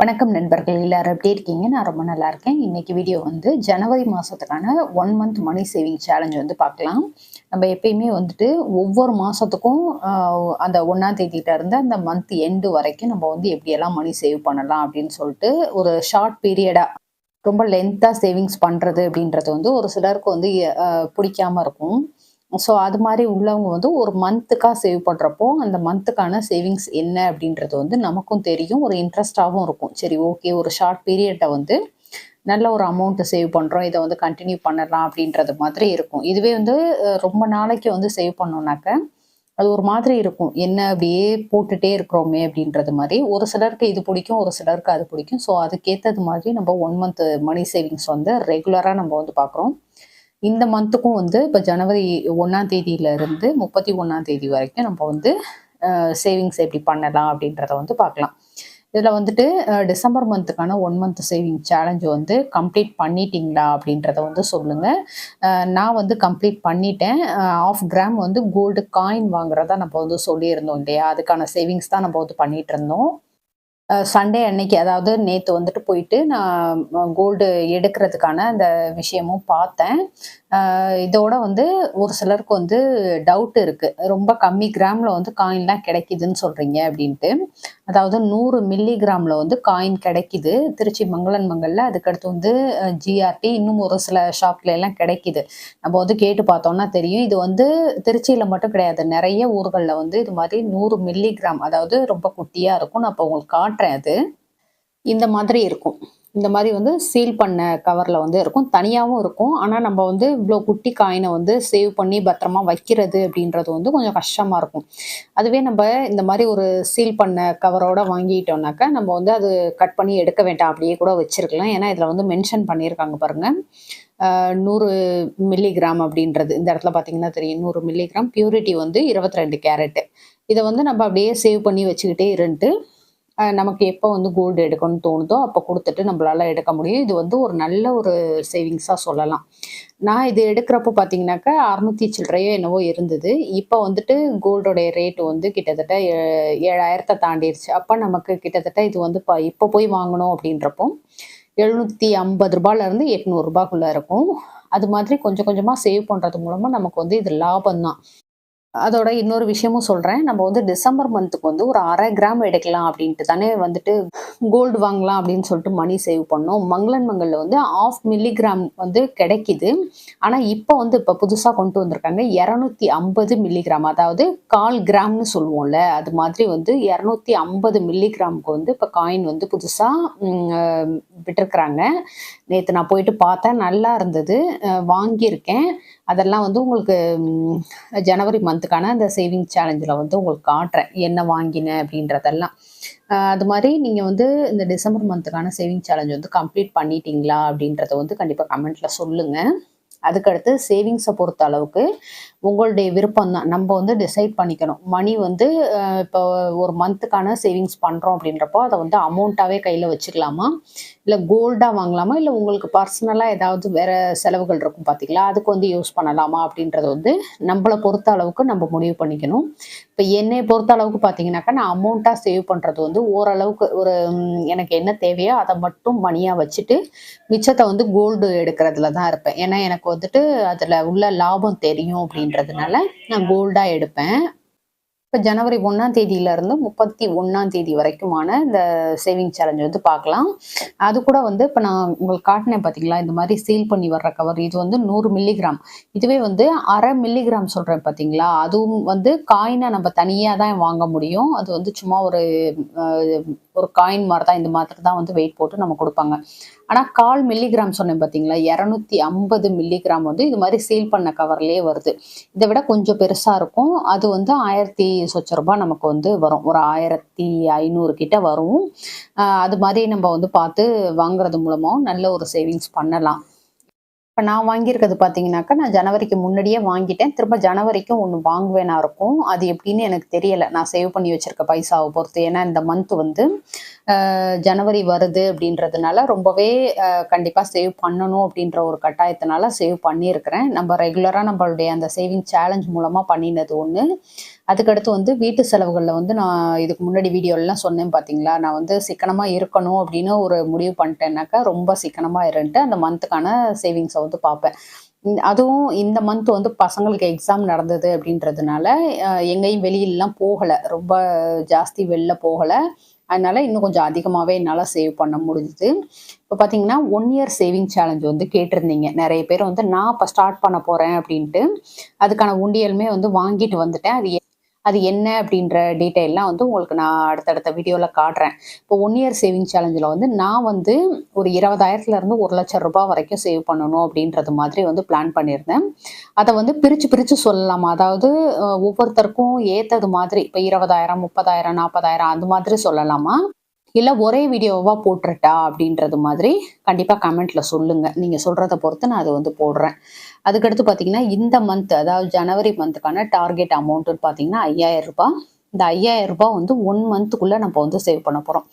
வணக்கம் நண்பர்கள் எல்லாரும் எப்படி இருக்கீங்க? நான் ரொம்ப நல்லா இருக்கேன். இன்னைக்கு வீடியோ வந்து ஜனவரி மாதத்துக்கான one month money saving challenge வந்து பார்க்கலாம். நம்ம எப்பயுமே வந்துட்டு ஒவ்வொரு மாதத்துக்கும் அந்த ஒன்றாம் தேதியிட்ட இருந்து அந்த மந்த் எண்டு வரைக்கும் நம்ம வந்து எப்படியெல்லாம் மணி சேவ் பண்ணலாம் அப்படின்னு சொல்லிட்டு ஒரு ஷார்ட் பீரியடாக ரொம்ப லென்த்தாக சேவிங்ஸ் பண்ணுறது அப்படின்றது வந்து ஒரு சிலருக்கு வந்து பிடிக்காமல் பிடிக்காம இருக்கும். ஸோ அது மாதிரி உள்ளவங்க வந்து ஒரு மந்த்துக்காக சேவ் பண்ணுறப்போ அந்த மந்த்துக்கான சேவிங்ஸ் என்ன அப்படின்றது வந்து நமக்கும் தெரியும் ஒரு இன்ட்ரெஸ்டாகவும் இருக்கும். சரி ஓகே ஒரு ஷார்ட் பீரியட்டை வந்து நல்ல ஒரு அமௌண்ட்டை சேவ் பண்ணுறோம் இதை வந்து கண்டினியூ பண்ணலாம் அப்படின்றது மாதிரி இருக்கும். இதுவே வந்து ரொம்ப நாளைக்கு வந்து சேவ் பண்ணோம்னாக்க அது ஒரு மாதிரி இருக்கும். என்ன அப்படியே போட்டுட்டே இருக்கிறோமே அப்படின்றது மாதிரி. ஒரு சிலருக்கு இது பிடிக்கும் ஒரு சிலருக்கு அது பிடிக்கும். ஸோ அதுக்கேற்றது மாதிரி நம்ம ஒன் மந்த் மணி சேவிங்ஸ் வந்து ரெகுலராக நம்ம வந்து பார்க்குறோம். இந்த மந்த்துக்கும் வந்து இப்போ ஜனவரி ஒன்றாம் தேதியில இருந்து முப்பத்தி ஒன்றாம் தேதி வரைக்கும் நம்ம வந்து சேவிங்ஸ் எப்படி பண்ணலாம் அப்படின்றத வந்து பார்க்கலாம். இதில் வந்துட்டு டிசம்பர் மந்த்துக்கான ஒன் மந்த் சேவிங் சேலஞ்ச் வந்து கம்ப்ளீட் பண்ணிட்டீங்களா அப்படின்றத வந்து சொல்லுங்கள் நான் வந்து கம்ப்ளீட் பண்ணிட்டேன். ஆஃப் கிராம் வந்து கோல்டு காயின் வாங்குறதா நம்ம வந்து சொல்லியிருந்தோம் இல்லையா? அதுக்கான சேவிங்ஸ் தான் நம்ம வந்து பண்ணிட்டு இருந்தோம். சண்டே அன்னைக்கு அதாவது நேற்று வந்துட்டு போயிட்டு நான் கோல்டு எடுக்கிறதுக்கான அந்த விஷயமும் பார்த்தேன். இதோட வந்து ஒரு சிலருக்கு வந்து டவுட் இருக்குது ரொம்ப கம்மி கிராமில் வந்து காயின்லாம் கிடைக்குதுன்னு சொல்கிறீங்க அப்படின்ட்டு. அதாவது நூறு மில்லி கிராமில் வந்து காயின் கிடைக்குது. திருச்சி மங்களன் மங்கல்ல அதுக்கடுத்து வந்து ஜிஆர்டி இன்னும் ஒரு சில ஷாப்ல எல்லாம் கிடைக்குது. நம்ம வந்து கேட்டு பார்த்தோம்னா தெரியும். இது வந்து திருச்சியில் மட்டும் கிடையாது. நிறைய ஊர்களில் வந்து இது மாதிரி நூறு மில்லி கிராம் அதாவது ரொம்ப குட்டியாக இருக்கும். நான் இப்போ உங்களுக்கு காட்டுறேன் அது. இந்த மாதிரி இருக்கும். இந்த மாதிரி வந்து சீல் பண்ண கவரில் வந்து இருக்கும். தனியாகவும் இருக்கும். ஆனால் நம்ம வந்து இவ்வளோ குட்டி காயினை வந்து சேவ் பண்ணி பத்திரமா வைக்கிறது அப்படின்றது வந்து கொஞ்சம் கஷ்டமாக இருக்கும். அதுவே நம்ம இந்த மாதிரி ஒரு சீல் பண்ண கவரோட வாங்கிட்டோம்னாக்கா நம்ம வந்து அது கட் பண்ணி எடுக்க வேண்டாம். அப்படியே கூட வச்சிருக்கலாம். ஏன்னா இதில் வந்து மென்ஷன் பண்ணியிருக்காங்க பாருங்கள் நூறு மில்லிகிராம் அப்படின்றது. இந்த இடத்துல பார்த்தீங்கன்னா தெரியும். நூறு மில்லிகிராம் பியூரிட்டி வந்து இருபத்தி ரெண்டு கேரட்டு இதை வந்து நம்ம அப்படியே சேவ் பண்ணி வச்சுக்கிட்டே இருந்துட்டு நமக்கு எப்போ வந்து கோல்டு எடுக்கணும்னு தோணுதோ அப்போ கொடுத்துட்டு நம்மளால எடுக்க முடியும். இது வந்து ஒரு நல்ல ஒரு சேவிங்ஸாக சொல்லலாம். நான் இது எடுக்கிறப்போ பார்த்தீங்கன்னாக்கா அறுநூத்தி சில்லறையோ என்னவோ இருந்தது. இப்போ வந்துட்டு கோல்டோடைய ரேட் வந்து கிட்டத்தட்ட ஏ- ஏழாயிரத்தை தாண்டிடுச்சு அப்போ நமக்கு கிட்டத்தட்ட இது வந்து இப்போ இப்போ போய் வாங்கணும் அப்படின்றப்போ எழுநூற்றி ஐம்பது ரூபாயிலேருந்து எட்நூறுபாக்குள்ளே இருக்கும். அது மாதிரி கொஞ்சம் கொஞ்சமாக சேவ் பண்ணுறது மூலமாக நமக்கு வந்து இது லாபம் தான் அதோட இன்னொரு விஷயமும் சொல்கிறேன் நம்ம வந்து டிசம்பர் மந்த்துக்கு வந்து ஒரு அரை கிராம் எடுக்கலாம் அப்படின்ட்டு தானே வந்துட்டு கோல்டு வாங்கலாம் அப்படின்னு சொல்லிட்டு மணி சேவ் பண்ணோம். மங்களன் மங்கலில் வந்து ஆஃப் மில்லிகிராம் வந்து கிடைக்குது. ஆனால் இப்போ வந்து இப்போ புதுசாக கொண்டு வந்திருக்காங்க இரநூத்தி ஐம்பது மில்லிகிராம் அதாவது கால் கிராம்னு சொல்லுவோம்ல அது மாதிரி வந்து இரநூத்தி ஐம்பது மில்லிகிராமுக்கு வந்து இப்போ காயின் வந்து புதுசாக விட்டுருக்குறாங்க. நேற்று நான் போயிட்டு பார்த்தேன் நல்லா இருந்தது. வாங்கியிருக்கேன். அதெல்லாம் வந்து உங்களுக்கு ஜனவரி மந்த்துக்கான அந்த சேவிங் சேலஞ்சில் வந்து உங்களுக்கு காட்டுறேன். என்ன வாங்கினேன் அப்படின்றதெல்லாம். அது மாதிரி நீங்கள் வந்து இந்த டிசம்பர் மந்த்துக்கான சேவிங் சேலஞ்ச் வந்து கம்ப்ளீட் பண்ணிட்டீங்களா அப்படின்றத வந்து கண்டிப்பாக கமெண்ட்டில் சொல்லுங்கள் அதுக்கடுத்து சேவிங்ஸை பொறுத்த அளவுக்கு உங்களுடைய விருப்பம் தான் நம்ம வந்து டிசைட் பண்ணிக்கணும். மணி வந்து இப்போ ஒரு மந்த்துக்கான சேவிங்ஸ் பண்ணுறோம் அப்படின்றப்போ அதை வந்து அமௌண்ட்டாகவே கையில் வச்சுக்கலாமா? இல்லை கோல்டாக வாங்கலாமா? இல்லை உங்களுக்கு பர்சனலாக ஏதாவது வேறு செலவுகள் இருக்கும் பார்த்தீங்களா அதுக்கு வந்து யூஸ் பண்ணலாமா அப்படின்றது வந்து நம்மளை பொறுத்த அளவுக்கு நம்ம முடிவு பண்ணிக்கணும். இப்போ என்னை பொறுத்த அளவுக்கு பார்த்தீங்கன்னாக்கா நான் அமௌண்ட்டாக சேவ் பண்ணுறது வந்து ஓரளவுக்கு ஒரு எனக்கு என்ன தேவையோ அதை மட்டும் மணியாக வச்சுட்டு மிச்சத்தை வந்து கோல்டு எடுக்கிறதுல தான் இருப்பேன். ஏன்னா எனக்கு வந்துட்டு அதில் உள்ள லாபம் தெரியும் அப்படின்றதுனால நான் கோல்டாக எடுப்பேன். இப்போ ஜனவரி ஒன்றாம் தேதியிலேருந்து முப்பத்தி ஒன்றாம் தேதி வரைக்குமான இந்த சேவிங் சேலஞ்ச் வந்து பார்க்கலாம். அது கூட வந்து இப்போ நான் உங்களுக்கு காட்டினேன் பார்த்தீங்களா இந்த மாதிரி சீல் பண்ணி வர்ற கவர் இது வந்து நூறு மில்லிகிராம் இதுவே வந்து அரை மில்லிகிராம் சொல்கிறேன் பார்த்தீங்களா அதுவும் வந்து காயினை நம்ம தனியாக தான் வாங்க முடியும். அது வந்து சும்மா ஒரு ஒரு காயின் மாதிரி தான் இந்த மாதிரி தான் வந்து வெயிட் போட்டு நம்ம கொடுப்பாங்க. ஆனால் கால் மில்லிகிராம் சொன்னேன் பார்த்தீங்களா இரநூத்தி ஐம்பது மில்லிகிராம் வந்து இது மாதிரி சீல் பண்ண கவர்லேயே வருது. இதை விட கொஞ்சம் பெருசாக இருக்கும். அது வந்து ஆயிரத்தி சொச்ச ரூபாய் நமக்கு வந்து வரும். ஒரு ஆயிரத்தி ஐநூறு கிட்ட வரும். அது மாதிரி நம்ம வந்து பார்த்து வாங்குறது மூலமாக நல்ல ஒரு சேவிங்ஸ் பண்ணலாம். இப்போ நான் வாங்கியிருக்கிறது பார்த்தீங்கன்னாக்கா நான் ஜனவரிக்கு முன்னாடியே வாங்கிட்டேன். திரும்ப ஜனவரிக்கும் ஒன்று வாங்குவேனா இருக்கும். அது எப்படின்னு எனக்கு தெரியலை. நான் சேவ் பண்ணி வச்சிருக்க பைசாவை பொறுத்து. ஏன்னா இந்த மந்த் வந்து ஜனவரி வருது அப்படின்றதுனால ரொம்பவே கண்டிப்பாக சேவ் பண்ணணும் அப்படின்ற ஒரு கட்டாயத்தினால சேவ் பண்ணியிருக்கிறேன். நம்ம ரெகுலராக நம்மளுடைய அந்த சேவிங் சேலஞ்ச் மூலமாக பண்ணினது ஒன்று அதுக்கடுத்து வந்து வீட்டு செலவுகளில் வந்து நான் இதுக்கு முன்னாடி வீடியோலாம் சொன்னேன் பார்த்தீங்களா நான் வந்து சிக்கனமாக இருக்கணும் அப்படின்னு ஒரு முடிவு பண்ணிட்டேன்னாக்கா ரொம்ப சிக்கனமாக இருந்துட்டு அந்த மந்த்துக்கான சேவிங்ஸை வந்து பார்ப்பேன் அதுவும் இந்த மந்த் வந்து பசங்களுக்கு எக்ஸாம் நடந்தது அப்படின்றதுனால எங்கேயும் வெளியிலலாம் போகலை. ரொம்ப ஜாஸ்தி வெளில போகலை. அதனால இன்னும் கொஞ்சம் அதிகமாகவே என்னால் சேவ் பண்ண முடிஞ்சுது. இப்போ பார்த்தீங்கன்னா ஒன் இயர் சேவிங் சேலஞ்ச் வந்து கேட்டிருந்தீங்க. நிறைய பேர் வந்து நான் இப்போ ஸ்டார்ட் பண்ண போகிறேன் அப்படின்ட்டு. அதுக்கான உண்டியலுமே வந்து வாங்கிட்டு வந்துட்டேன். அது அது என்ன அப்படின்ற டீட்டெயிலாம் வந்து உங்களுக்கு நான் அடுத்தடுத்த வீடியோவில் காட்டுறேன். இப்போ ஒன் இயர் சேவிங் சேலஞ்சில் வந்து நான் வந்து ஒரு இருபதாயிரத்துலேருந்து ஒரு லட்சம் ரூபாய் வரைக்கும் சேவ் பண்ணணும் அப்படின்றது மாதிரி வந்து பிளான் பண்ணியிருந்தேன். அதை வந்து பிரித்து பிரித்து சொல்லலாம். அதாவது ஒவ்வொருத்தருக்கும் ஏற்றது மாதிரி இப்போ இருபதாயிரம் முப்பதாயிரம் நாற்பதாயிரம் அந்த மாதிரி சொல்லலாமா? இல்லை ஒரே வீடியோவாக போட்டுறட்டா அப்படின்றது மாதிரி கண்டிப்பாக கமெண்ட்டில் சொல்லுங்கள் நீங்கள் சொல்கிறத பொறுத்து நான் அதை வந்து போடுறேன். அதுக்கடுத்து பார்த்தீங்கன்னா இந்த மந்த் அதாவது ஜனவரி மந்த்துக்கான டார்கெட் அமௌண்ட்டுன்னு பார்த்தீங்கன்னா ஐயாயிரம் ரூபாய். இந்த ஐயாயிரம் ரூபாய் வந்து ஒன் மந்த்துக்குள்ளே நம்ம வந்து சேவ் பண்ண போகிறோம்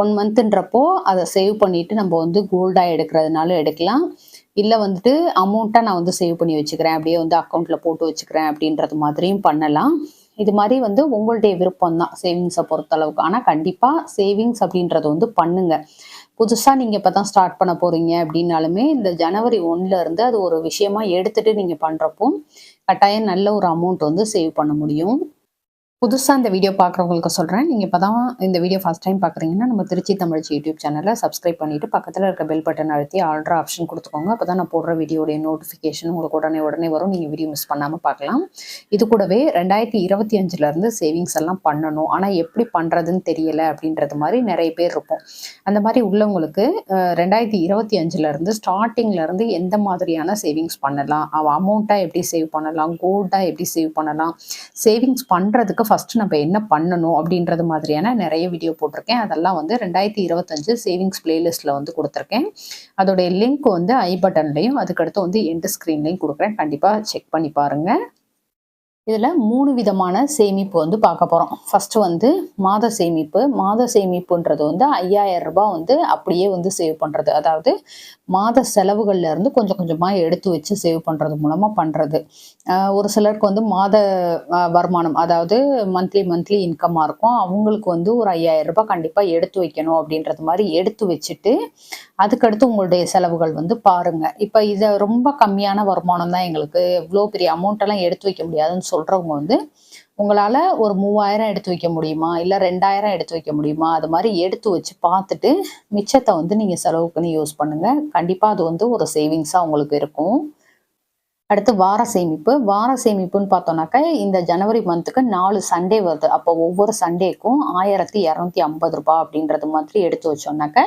ஒன் மந்த்துன்றப்போ அதை சேவ் பண்ணிவிட்டு நம்ம வந்து கோல்டாக எடுக்கிறதுனாலும் எடுக்கலாம். இல்லை வந்துட்டு அமௌண்ட்டாக நான் வந்து சேவ் பண்ணி வச்சுக்கிறேன். அப்படியே வந்து அக்கௌண்ட்டில் போட்டு வச்சுக்கிறேன் அப்படின்றது மாதிரியும் பண்ணலாம். இது மாதிரி வந்து உங்களுடைய விருப்பம் தான் சேவிங்ஸை பொறுத்தளவுக்கு ஆனால் கண்டிப்பாக சேவிங்ஸ் அப்படின்றத வந்து பண்ணுங்க. புதுசாக நீங்கள் இப்போ தான் ஸ்டார்ட் பண்ண போகிறீங்க அப்படின்னாலுமே இந்த ஜனவரி ஒன்ல இருந்து அது ஒரு விஷயமா எடுத்துட்டு நீங்கள் பண்ணுறப்போ கட்டாயம் நல்ல ஒரு அமௌண்ட் வந்து சேவ் பண்ண முடியும். புதுசாக இந்த வீடியோ பார்க்குறவங்களுக்கு சொல்கிறேன் நீங்கள் இப்போ தான் இந்த வீடியோ ஃபஸ்ட் டைம் பார்க்குறீங்கன்னா நம்ம திருச்சி தமிழ்ச்சி யூடியூப் சேனலை சப்ஸ்கிரைப் பண்ணிவிட்டு பக்கத்தில் இருக்க பெல் பட்டன் அழுத்தி ஆல்ட்ரா ஆப்ஷன் கொடுத்துக்கோங்க. அப்போ தான் நான் போடுற வீடியோடைய நோட்டிஃபிகேஷன் உங்களுக்கு உடனே உடனே வரும். நீங்கள் வீடியோ மிஸ் பண்ணாமல் பார்க்கலாம் இது கூடவே ரெண்டாயிரத்தி இருபத்தி அஞ்சுலேருந்து சேவிங்ஸ் எல்லாம் பண்ணணும். ஆனால் எப்படி பண்ணுறதுன்னு தெரியலை அப்படின்றது மாதிரி நிறைய பேர் இருப்போம். அந்த மாதிரி உள்ளவங்களுக்கு ரெண்டாயிரத்தி இருபத்தி அஞ்சுலேருந்து ஸ்டார்டிங்லேருந்து எந்த மாதிரியான சேவிங்ஸ் பண்ணலாம்? அவள் அமௌண்ட்டாக எப்படி சேவ் பண்ணலாம்? கோல்டாக எப்படி சேவ் பண்ணலாம்? சேவிங்ஸ் பண்ணுறதுக்கு ஃபஸ்ட்டு நம்ம என்ன பண்ணணும் அப்படின்றது மாதிரியான நிறைய வீடியோ போட்டிருக்கேன். அதெல்லாம் வந்து ரெண்டாயிரத்தி இருபத்தஞ்சு சேவிங்ஸ் பிளேலிஸ்ட்டில் வந்து கொடுத்துருக்கேன். அதோடைய லிங்க் வந்து ஐ பட்டன்லையும் அதுக்கடுத்து வந்து எண்டு ஸ்க்ரீன்லையும் கொடுக்குறேன். கண்டிப்பாக செக் பண்ணி பாருங்கள் இதில் மூணு விதமான சேமிப்பு வந்து பார்க்க போகிறோம் ஃபஸ்ட்டு வந்து மாத சேமிப்பு. மாத சேமிப்புன்றது வந்து ஐயாயிரம் ரூபாய் வந்து அப்படியே வந்து சேவ் பண்ணுறது அதாவது மாத செலவுகள்ல இருந்து கொஞ்சம் கொஞ்சமாக எடுத்து வச்சு சேவ் பண்ணுறது மூலமாக பண்ணுறது ஒரு சிலருக்கு வந்து மாத வருமானம் அதாவது மந்த்லி மந்த்லி இன்கம்மாக இருக்கும். அவங்களுக்கு வந்து ஒரு ஐயாயிரம் ரூபாய் கண்டிப்பாக எடுத்து வைக்கணும் அப்படின்றது மாதிரி எடுத்து வச்சுட்டு அதுக்கடுத்து உங்களுடைய செலவுகள் வந்து பாருங்க. இப்போ இதை ரொம்ப கம்மியான வருமானம் தான் எங்களுக்கு. இவ்வளோ பெரிய அமௌண்ட்டெல்லாம் எடுத்து வைக்க முடியாதுன்னு சொல்றவங்க வந்து உங்களால ஒரு மூவாயிரம் எடுத்து வைக்க முடியுமா? இல்லை ரெண்டாயிரம் எடுத்து வைக்க முடியுமா? அது மாதிரி எடுத்து வச்சு பார்த்துட்டு மிச்சத்தை வந்து நீங்க செலவுக்குன்னு யூஸ் பண்ணுங்க. கண்டிப்பா அது வந்து ஒரு சேவிங்ஸா உங்களுக்கு இருக்கும். அடுத்து வார சேமிப்பு. வார சேமிப்புன்னு பார்த்தோம்னாக்கா இந்த ஜனவரி மந்த்துக்கு நாலு சண்டே வருது. அப்போ ஒவ்வொரு சண்டேக்கும் ஆயிரத்தி இரநூத்தி ஐம்பது ரூபாய் அப்படின்றது மாதிரி எடுத்து வச்சோம்னாக்க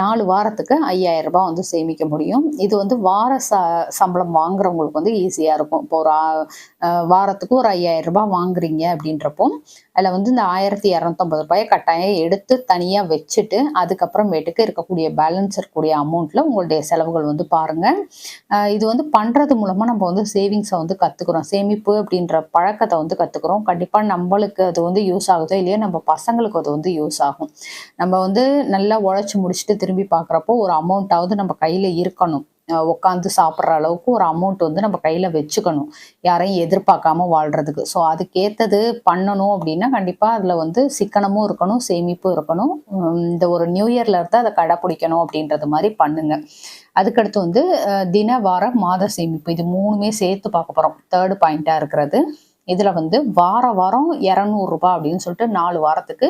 நாலு வாரத்துக்கு ஐயாயிரம் ரூபாய் வந்து சேமிக்க முடியும். இது வந்து வார ச சம்பளம் வாங்குறவங்களுக்கு வந்து ஈஸியாக இருக்கும். இப்போ ஒரு வாரத்துக்கு ஒரு ஐயாயிரம் ரூபாய் வாங்குறீங்க அப்படின்றப்போ அதில் வந்து இந்த ஆயிரத்தி இரநூத்தம்பது ரூபாயை கட்டாயம் எடுத்து தனியாக வச்சுட்டு அதுக்கப்புறமேட்டுக்கு இருக்கக்கூடிய பேலன்ஸ் இருக்கக்கூடிய அமௌண்ட்டில் உங்களுடைய செலவுகள் வந்து பாருங்கள் இது வந்து பண்ணுறது மூலமாக நம்ம வந்து சேவிங்ஸை வந்து கற்றுக்குறோம் சேமிப்பு அப்படின்ற பழக்கத்தை வந்து கற்றுக்குறோம் கண்டிப்பாக நம்மளுக்கு அது வந்து யூஸ் ஆகுதோ இல்லையோ நம்ம பசங்களுக்கு அது வந்து யூஸ் ஆகும். நம்ம வந்து நல்லா உழைச்சி முடிச்சுட்டு திரும்பி பார்க்குறப்போ ஒரு அமௌண்ட்டாவது நம்ம கையில் இருக்கணும். உட்காந்து சாப்பிட்ற அளவுக்கு ஒரு அமௌண்ட் வந்து நம்ம கையில் வச்சுக்கணும். யாரையும் எதிர்பார்க்காம வாழ்கிறதுக்கு ஸோ அதுக்கேற்றது பண்ணணும் அப்படின்னா கண்டிப்பாக அதில் வந்து சிக்கனமும் இருக்கணும் சேமிப்பும் இருக்கணும். இந்த ஒரு நியூ இயர்ல இருந்து அதை கடைப்பிடிக்கணும் அப்படின்றது மாதிரி பண்ணுங்க. அதுக்கடுத்து வந்து தின வார மாத சேமிப்பு. இது மூணுமே சேர்த்து பார்க்க போகிறோம் தேர்டு பாயிண்ட்டாக இருக்கிறது. இதில் வந்து வார வாரம் இரநூறுபா அப்படின்னு சொல்லிட்டு நாலு வாரத்துக்கு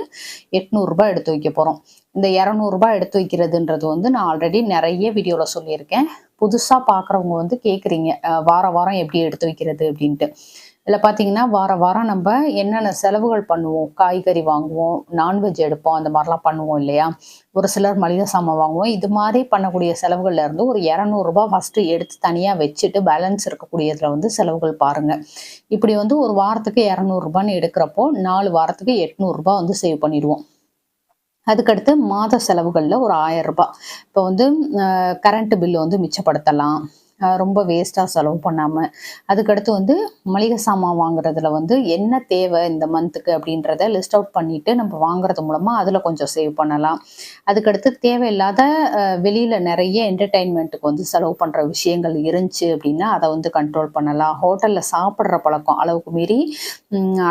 எட்நூறுபா எடுத்து வைக்க போகிறோம் இந்த இரநூறுபா எடுத்து வைக்கிறதுன்றது வந்து நான் ஆல்ரெடி நிறைய வீடியோவில் சொல்லியிருக்கேன். புதுசாக பார்க்குறவங்க வந்து கேட்குறீங்க வார வாரம் எப்படி எடுத்து வைக்கிறது அப்படின்ட்டு. இதில் பார்த்தீங்கன்னா வார வாரம் நம்ம என்னென்ன செலவுகள் பண்ணுவோம்? காய்கறி வாங்குவோம் நான்வெஜ் எடுப்போம் அந்த மாதிரிலாம் பண்ணுவோம் இல்லையா? ஒரு சிலர் மளிகை சாமான் வாங்குவோம். இது மாதிரி பண்ணக்கூடிய செலவுகள்ல இருந்து ஒரு இரநூறுபா ஃபஸ்ட்டு எடுத்து தனியாக வச்சுட்டு பேலன்ஸ் இருக்கக்கூடியதில் வந்து செலவுகள் பாருங்கள் இப்படி வந்து ஒரு வாரத்துக்கு இரநூறுபான்னு எடுக்கிறப்போ நாலு வாரத்துக்கு எட்நூறுபா வந்து சேவ் பண்ணிடுவோம். அதுக்கடுத்து மாத செலவுகளில் ஒரு ஆயிரம் ரூபாய். இப்போ வந்து கரண்ட் பில்லு வந்து மிச்சப்படுத்தலாம். ரொம்ப வேஸ்ட்டாக செலவு பண்ணாமல் அதுக்கடுத்து வந்து மளிகை சாமான் வாங்குறதுல வந்து என்ன தேவை இந்த மந்த்துக்கு அப்படின்றத லிஸ்ட் அவுட் பண்ணிவிட்டு நம்ம வாங்குறது மூலமாக அதில் கொஞ்சம் சேவ் பண்ணலாம். அதுக்கடுத்து தேவையில்லாத வெளியில் நிறைய என்டர்டெயின்மெண்ட்டுக்கு வந்து செலவு பண்ணுற விஷயங்கள் இருந்துச்சு அப்படின்னா அதை வந்து கண்ட்ரோல் பண்ணலாம். ஹோட்டலில் சாப்பிட்ற பழக்கம் அளவுக்கு மீறி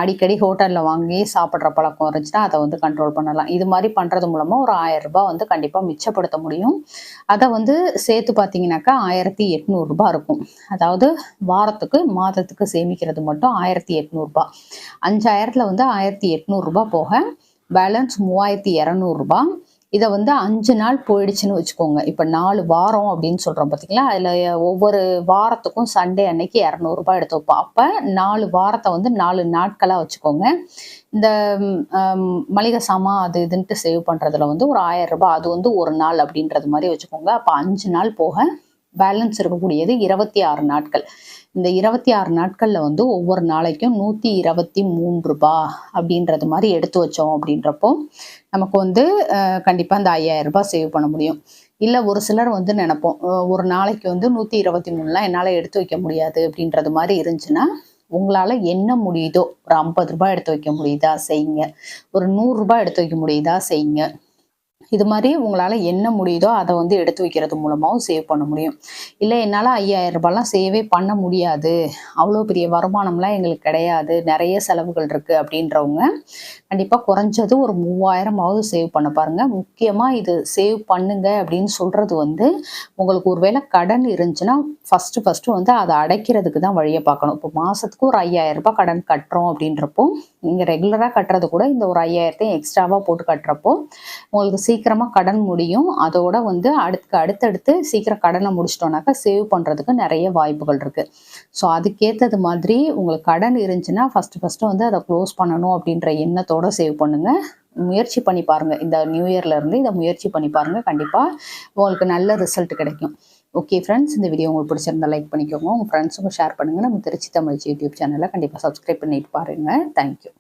அடிக்கடி ஹோட்டலில் வாங்கி சாப்பிட்ற பழக்கம் இருந்துச்சுன்னா அதை வந்து கண்ட்ரோல் பண்ணலாம். இது மாதிரி பண்ணுறது மூலமாக ஒரு ஆயிரம் ரூபாய் வந்து கண்டிப்பாக மிச்சப்படுத்த முடியும். அதை வந்து சேர்த்து பார்த்தீங்கன்னாக்கா ஆயிரத்தி எட்நூறு எட்நூறுரூபா இருக்கும். அதாவது வாரத்துக்கு மாதத்துக்கு சேமிக்கிறது மட்டும் ஆயிரத்தி எட்நூறுபா அஞ்சாயிரத்தில் வந்து ஆயிரத்தி எட்நூறுபா போக பேலன்ஸ் மூவாயிரத்தி இரநூறுபா இதை வந்து அஞ்சு நாள் போயிடுச்சுன்னு வச்சுக்கோங்க. இப்போ நாலு வாரம் அப்படின்னு சொல்கிறோம் பார்த்தீங்களா அதில் ஒவ்வொரு வாரத்துக்கும் சண்டே அன்னைக்கு இரநூறுபா எடுத்து வைப்போம். அப்போ நாலு வாரத்தை வந்து நாலு நாட்களாக வச்சுக்கோங்க. இந்த மளிகை சாமான் அது இதுன்ட்டு சேவ் பண்ணுறதுல வந்து ஒரு ஆயிரம் ரூபாய். அது வந்து ஒரு நாள் அப்படின்றது மாதிரி வச்சுக்கோங்க. அப்போ அஞ்சு நாள் போக பேலன்ஸ் இருக்கக்கூடியது இருபத்தி ஆறு நாட்கள். இந்த இருபத்தி ஆறு நாட்களில் வந்து ஒவ்வொரு நாளைக்கும் நூற்றி இருபத்தி மூன்று ரூபாய் அப்படின்றது மாதிரி எடுத்து வச்சோம் அப்படின்றப்போ நமக்கு வந்து கண்டிப்பாக இந்த ஐயாயிரம் ரூபாய் சேவ் பண்ண முடியும். இல்லை ஒரு சிலர் வந்து நினைப்போம் ஒரு நாளைக்கு வந்து நூற்றி இருபத்தி மூணுலாம் என்னால் எடுத்து வைக்க முடியாது அப்படின்றது மாதிரி இருந்துச்சுன்னா உங்களால் என்ன முடியுதோ ஒரு ஐம்பது ரூபாய் எடுத்து வைக்க முடியுதா செய்யுங்க. ஒரு நூறுரூபா எடுத்து வைக்க முடியுதா செய்யுங்க. இது மாதிரி உங்களால் என்ன முடியுதோ அதை வந்து எடுத்து வைக்கிறது மூலமாகவும் சேவ் பண்ண முடியும். இல்லை என்னால் ஐயாயிரம் ரூபாய்லாம் சேவே பண்ண முடியாது. அவ்வளோ பெரிய வருமானம்லாம் எங்களுக்கு கிடையாது. நிறைய செலவுகள் இருக்குது அப்படின்றவங்க கண்டிப்பாக குறைஞ்சது ஒரு மூவாயிரமாவது சேவ் பண்ண பாருங்கள் முக்கியமாக இது சேவ் பண்ணுங்க அப்படின்னு சொல்கிறது வந்து உங்களுக்கு ஒருவேளை கடன் இருந்துச்சுன்னா ஃபஸ்ட்டு ஃபஸ்ட்டு வந்து அதை அடைக்கிறதுக்கு தான் வழியை பார்க்கணும். இப்போ மாதத்துக்கு ஒரு ஐயாயிரம் ரூபாய் கடன் கட்டுறோம் அப்படின்றப்போ நீங்கள் ரெகுலராக கட்டுறது கூட இந்த ஒரு ஐயாயிரத்தையும் எக்ஸ்ட்ராவாக போட்டு கட்டுறப்போ உங்களுக்கு சீக்கிரம் சீக்கிரமாக கடன் முடியும். அதோட வந்து அடுத்து அடுத்தடுத்து சீக்கிரம் கடனை முடிச்சிட்டோம்னாக்கா சேவ் பண்ணுறதுக்கு நிறைய வாய்ப்புகள் இருக்குது ஸோ அதுக்கேற்றது மாதிரி உங்களுக்கு கடன் இருந்துச்சுன்னா ஃபஸ்ட்டு ஃபஸ்ட்டு வந்து அதை க்ளோஸ் பண்ணணும் அப்படின்ற எண்ணத்தோட சேவ் பண்ணுங்கள் முயற்சி பண்ணி பாருங்கள் இந்த நியூ இயர்ல இருந்து இதை முயற்சி பண்ணி பாருங்கள் கண்டிப்பாக உங்களுக்கு நல்ல ரிசல்ட் கிடைக்கும். ஓகே ஃப்ரெண்ட்ஸ் இந்த வீடியோ உங்களுக்கு பிடிச்சிருந்தா லைக் பண்ணிக்கோங்க. உங்கள் ஃப்ரெண்ட்ஸுக்கும் ஷேர் பண்ணுங்கள் நம்ம திருச்சி தமிழ் யூடியூப் சேனலை கண்டிப்பாக சப்ஸ்கிரைப் பண்ணிட்டு பாருங்கள் தேங்க்யூ